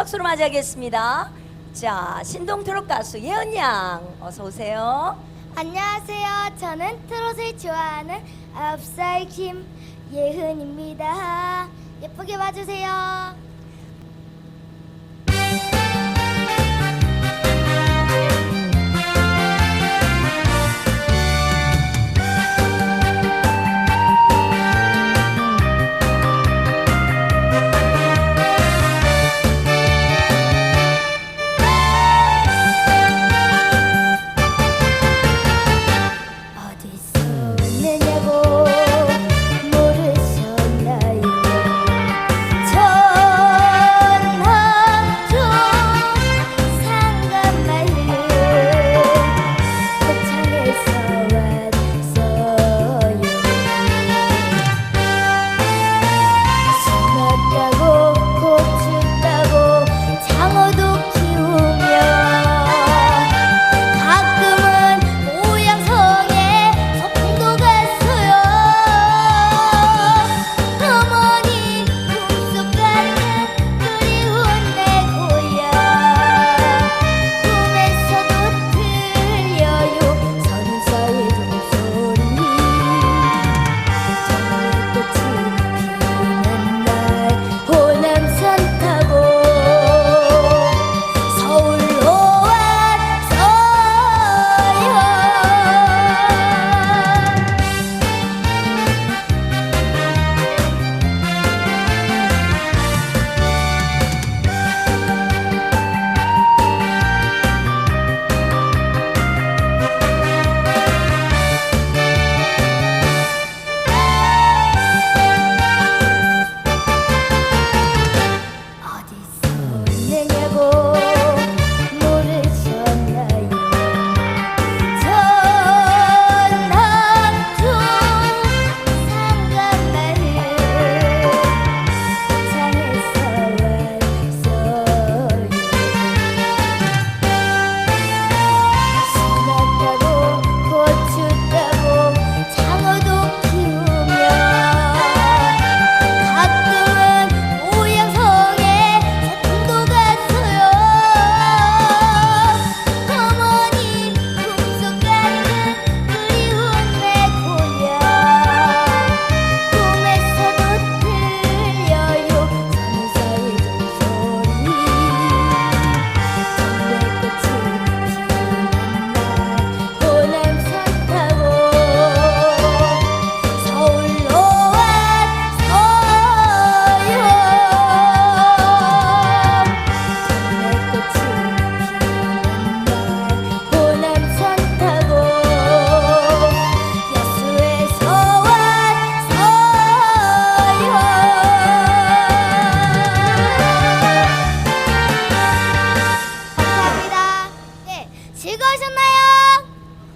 박수로 맞이하겠습니다. 자, 신동 트롯 가수 예은 양 어서 오세요. 안녕하세요. 저는 트롯을 좋아하는 아홉 살 김예은입니다. 예쁘게 봐주세요.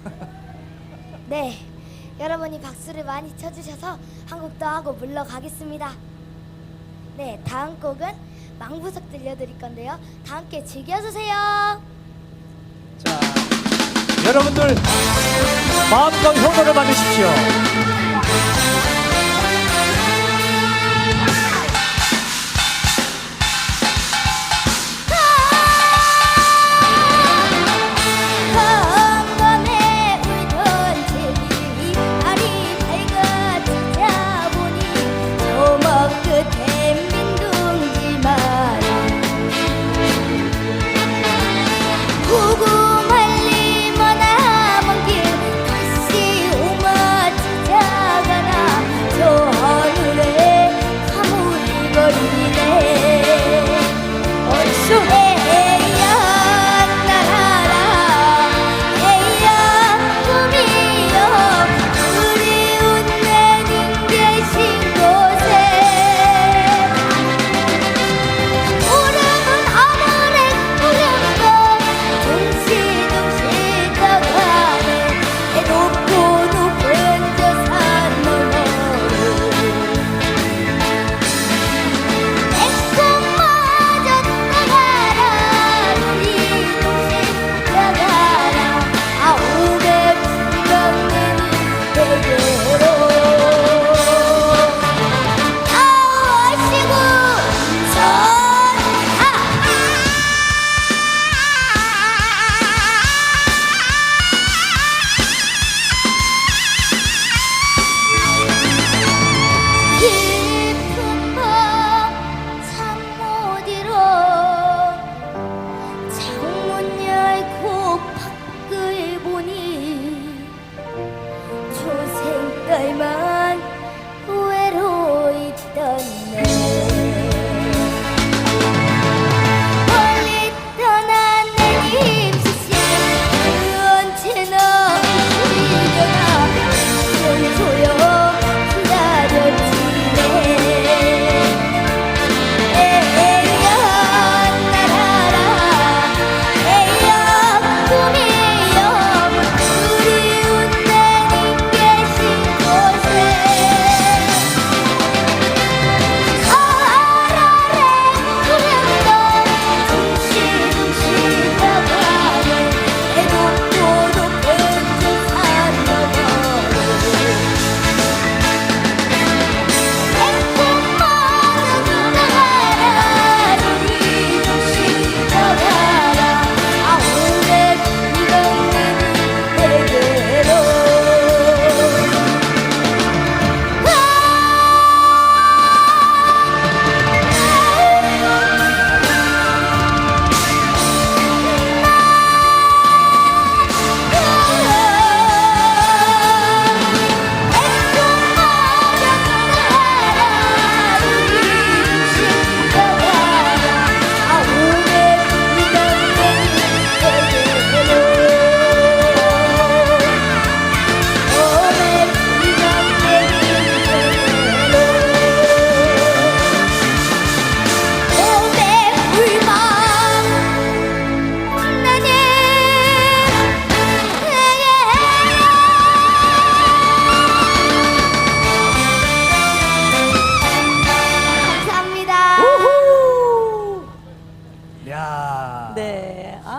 네, 여러분이 박수를 많이 쳐주셔서 한곡더 하고 물러가겠습니다. 네, 다음 곡은 망부석 들려드릴 건데요. 다 함께 즐겨주세요. 자, 여러분들 마음껏 효도를 받으십시오.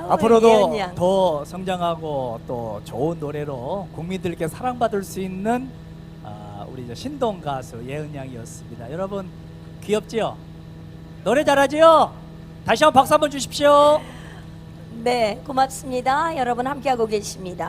예은 앞으로도 양. 더 성장하고 또 좋은 노래로 국민들께 사랑받을 수 있는 아, 우리 저 신동 가수 예은 양이었습니다. 여러분 귀엽지요? 노래 잘하지요? 다시 한번 박수 한번 주십시오. 네, 고맙습니다. 여러분 함께하고 계십니다.